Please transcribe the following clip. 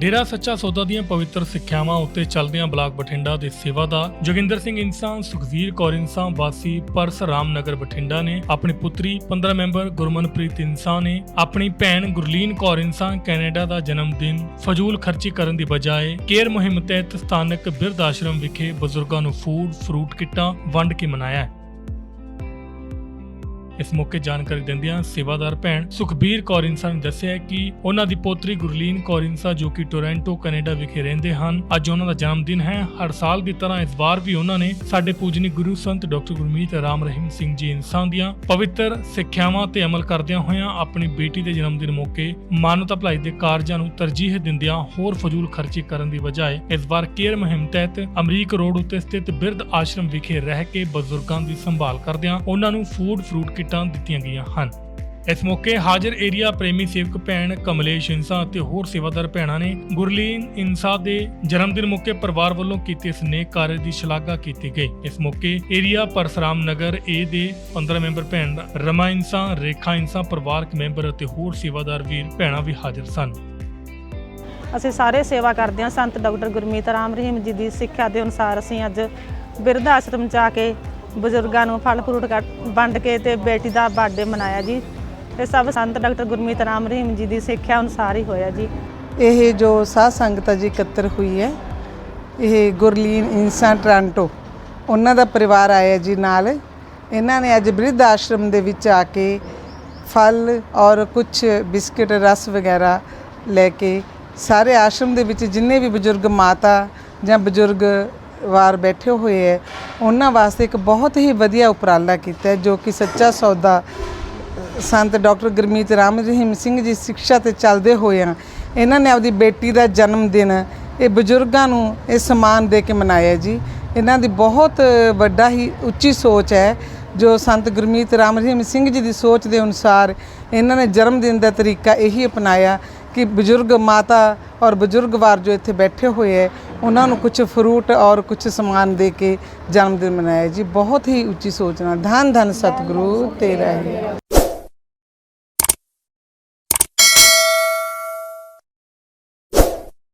ਡੇਰਾ ਸੱਚਾ ਸੌਦਾ ਦੀਆਂ ਪਵਿੱਤਰ ਸਿੱਖਿਆਵਾਂ ਉੱਤੇ ਚੱਲਦਿਆਂ ਬਲਾਕ ਬਠਿੰਡਾ ਦੇ ਸੇਵਾਦਾਰ ਜੋਗਿੰਦਰ ਸਿੰਘ ਇਨਸਾਨ, ਸੁਖਵੀਰ ਕੌਰ ਇਨਸਾਨ, ਵਾਸੀ ਪਰਸ ਰਾਮਨਗਰ ਬਠਿੰਡਾ ਨੇ ਆਪਣੀ ਪੁੱਤਰੀ 15 ਮੈਂਬਰ ਗੁਰਮਨਪ੍ਰੀਤ ਇਨਸਾਨ ਨੇ ਆਪਣੀ ਭੈਣ ਗੁਰਲੀਨ ਕੌਰ ਇਨਸਾਨ ਕੈਨੇਡਾ ਦਾ ਜਨਮ ਦਿਨ ਫਜ਼ੂਲ ਖਰਚੀ ਕਰਨ ਦੀ ਬਜਾਏ ਕੇਅਰ ਮੁਹਿੰਮ ਤਹਿਤ ਸਥਾਨਕ ਬਿਰਧ ਆਸ਼ਰਮ ਵਿਖੇ ਬਜ਼ੁਰਗਾਂ ਨੂੰ ਫੂਡ, ਫਰੂਟ ਕਿੱਟਾਂ ਵੰਡ ਕੇ ਮਨਾਇਆ ਇਸ ਮੌਕੇ ਜਾਣਕਾਰੀ ਦਿੰਦਿਆਂ ਸੇਵਾਦਾਰ ਭੈਣ ਸੁਖਬੀਰ ਕੌਰ ਇੰਸਾ ਨੇ ਦੱਸਿਆ ਕਿ ਉਹਨਾਂ ਦੀ ਪੋਤਰੀ ਗੁਰਲੀਨ ਕੌਰ ਇੰਸਾ ਜੋ ਕਿ ਟੋਰਾਂਟੋ, ਕੈਨੇਡਾ ਵਿਖੇ ਰਹਿੰਦੇ ਹਨ, ਅੱਜ ਉਹਨਾਂ ਦਾ ਜਨਮ ਦਿਨ ਹੈ। ਹਰ ਸਾਲ ਦੀ ਤਰ੍ਹਾਂ ਇਸ ਵਾਰ ਵੀ ਉਹਨਾਂ ਨੇ ਸਾਡੇ ਪੂਜਨੀ ਗੁਰੂ ਸੰਤ ਡਾਕਟਰ ਗੁਰਮੀਤ ਰਾਮ ਰਹੀਮ ਸਿੰਘ ਜੀ ਇੰਸਾਂ ਦੀਆਂ ਪਵਿੱਤਰ ਸਿੱਖਿਆਵਾਂ ਤੇ ਅਮਲ ਕਰਦਿਆਂ ਹੋਇਆਂ ਆਪਣੀ ਬੇਟੀ ਦੇ ਜਨਮ ਦਿਨ ਮੌਕੇ ਮਾਨਵਤਾ ਭਲਾਈ ਦੇ ਕਾਰਜਾਂ ਨੂੰ ਤਰਜੀਹ ਦਿੰਦਿਆਂ ਹੋਰ ਫਜ਼ੂਲ ਖਰਚੀ ਕਰਨ ਦੀ ਬਜਾਏ ਇਸ ਵਾਰ ਕੇਅਰ ਮੁਹਿੰਮ ਤਹਿਤ ਅਮਰੀਕ ਰੋਡ ਉੱਤੇ ਸਥਿਤ ਬਿਰਧ ਆਸ਼ਰਮ ਵਿਖੇ ਰਹਿ ਕੇ ਬਜ਼ੁਰਗਾਂ ਦੀ ਸੰਭਾਲ ਕਰਦਿਆਂ ਉਹਨਾਂ ਨੂੰ ਫੂਡ ਫਰੂਟ ਕਿੱਟਾਂ ਦਿੱਤੀਆਂ ਗਈਆਂ ਹਨ। ਇਸ ਮੌਕੇ ਹਾਜ਼ਰ ਏਰੀਆ ਪ੍ਰੇਮੀ ਸੇਵਕ ਭੈਣ ਕਮਲੇਸ਼ ਇੰਸਾ ਅਤੇ ਹੋਰ ਸੇਵਾਦਾਰ ਭੈਣਾਂ ਨੇ ਗੁਰਲੀਨ ਇੰਸਾ ਦੇ ਜਨਮ ਦਿਨ ਮੌਕੇ ਪਰਿਵਾਰ ਵੱਲੋਂ ਕੀਤੇ ਇਸ ਕਾਰਜ ਦੀ ਸ਼ਲਾਘਾ ਕੀਤੀ ਗਈ। ਇਸ ਮੌਕੇ ਏਰੀਆ ਪਰਸਰਾਮ ਨਗਰ ਏ ਦੇ 15 ਮੈਂਬਰ ਭੈਣ ਰਮਾ ਇੰਸਾ ਰੇਖਾ ਇੰਸਾ ਪਰਿਵਾਰਕ ਮੈਂਬਰ ਅਤੇ ਹੋਰ ਸੇਵਾਦਾਰ ਵੀਰ ਭੈਣਾਂ ਵੀ ਹਾਜ਼ਰ ਸਨ। ਅਸੀਂ ਸਾਰੇ ਸੇਵਾ ਕਰਦੇ ਹਾਂ। ਸੰਤ ਡਾਕਟਰ ਗੁਰਮੀਤ ਰਾਮ ਰਹੀਮ ਜੀ ਦੀ ਸਿੱਖਿਆ ਦੇ ਅਨੁਸਾਰ ਅਸੀਂ ਅੱਜ ਬਿਰਧ ਆਸ਼ਰਮ ਜਾ ਕੇ ਬਜ਼ੁਰਗਾਂ ਨੂੰ ਫਲ ਫਰੂਟ ਕੱਟ- ਵੰਡ ਕੇ ਤੇ ਬੇਟੀ ਦਾ ਬਰਥਡੇ ਮਨਾਇਆ ਜੀ। ਇਹ ਸਭ ਸੰਤ ਡਾਕਟਰ ਗੁਰਮੀਤ ਰਾਮ ਰਹੀਮ ਜੀ ਦੀ ਸਿੱਖਿਆ ਅਨੁਸਾਰ ਹੀ ਹੋਇਆ ਜੀ। ਇਹ ਜੋ ਸਾਧ ਸੰਗਤ ਜੀ ਇਕੱਤਰ ਹੋਈ ਹੈ, ਇਹ ਗੁਰਲੀਨ ਇਨਸਾ ਟ੍ਰਾਂਟੋ, ਉਹਨਾਂ ਦਾ ਪਰਿਵਾਰ ਆਇਆ ਜੀ ਨਾਲ। ਇਹਨਾਂ ਨੇ ਅੱਜ ਬ੍ਰਿਧ ਆਸ਼ਰਮ ਦੇ ਵਿੱਚ ਆ ਕੇ ਫਲ ਔਰ ਕੁਝ ਬਿਸਕਟ, ਰਸ ਵਗੈਰਾ ਲੈ ਕੇ ਸਾਰੇ ਆਸ਼ਰਮ ਦੇ ਵਿੱਚ ਜਿੰਨੇ ਵੀ ਬਜ਼ੁਰਗ ਮਾਤਾ ਜਾਂ ਬਜ਼ੁਰਗ ਵਾਰ ਬੈਠੇ ਹੋਏ ਹੈ, ਉਹਨਾਂ ਵਾਸਤੇ ਇੱਕ ਬਹੁਤ ਹੀ ਵਧੀਆ ਉਪਰਾਲਾ ਕੀਤਾ ਜੋ ਕਿ ਸੱਚਾ ਸੌਦਾ ਸੰਤ ਡਾਕਟਰ ਗੁਰਮੀਤ ਰਾਮ ਰਹੀਮ ਸਿੰਘ ਜੀ ਸਿੱਖਿਆ ਤੇ ਚੱਲਦੇ ਹੋਏ ਆ। ਇਹਨਾਂ ਨੇ ਆਪਦੀ ਬੇਟੀ ਦਾ ਜਨਮ ਦਿਨ ਇਹ ਬਜ਼ੁਰਗਾਂ ਨੂੰ ਇਹ ਸਮਾਨ ਦੇ ਕੇ ਮਨਾਇਆ ਜੀ। ਇਹਨਾਂ ਦੀ ਬਹੁਤ ਵੱਡਾ ਹੀ ਉੱਚੀ ਸੋਚ ਹੈ, ਜੋ ਸੰਤ ਗੁਰਮੀਤ ਰਾਮ ਰਹੀਮ ਸਿੰਘ ਜੀ ਦੀ ਸੋਚ ਦੇ ਅਨੁਸਾਰ ਇਹਨਾਂ ਨੇ ਜਨਮ ਦਿਨ ਦਾ ਤਰੀਕਾ ਇਹੀ ਅਪਣਾਇਆ ਕਿ ਬਜ਼ੁਰਗ ਮਾਤਾ ਔਰ ਬਜ਼ੁਰਗ ਵਾਰ ਜੋ ਇੱਥੇ ਬੈਠੇ ਹੋਏ ਹੈ ਉਹਨਾਂ ਨੂੰ ਕੁਝ ਫਰੂਟ ਔਰ ਕੁਝ ਸਮਾਨ ਦੇ ਕੇ ਜਨਮ ਦਿਨ ਮਨਾਇਆ। ਜੀ, ਬਹੁਤ ਹੀ ਉੱਚੀ ਸੋਚ ਨਾਲ। ਧੰਨ ਧੰਨ ਸਤਿਗੁਰੂ ਤੇਰਾ ਹੀ।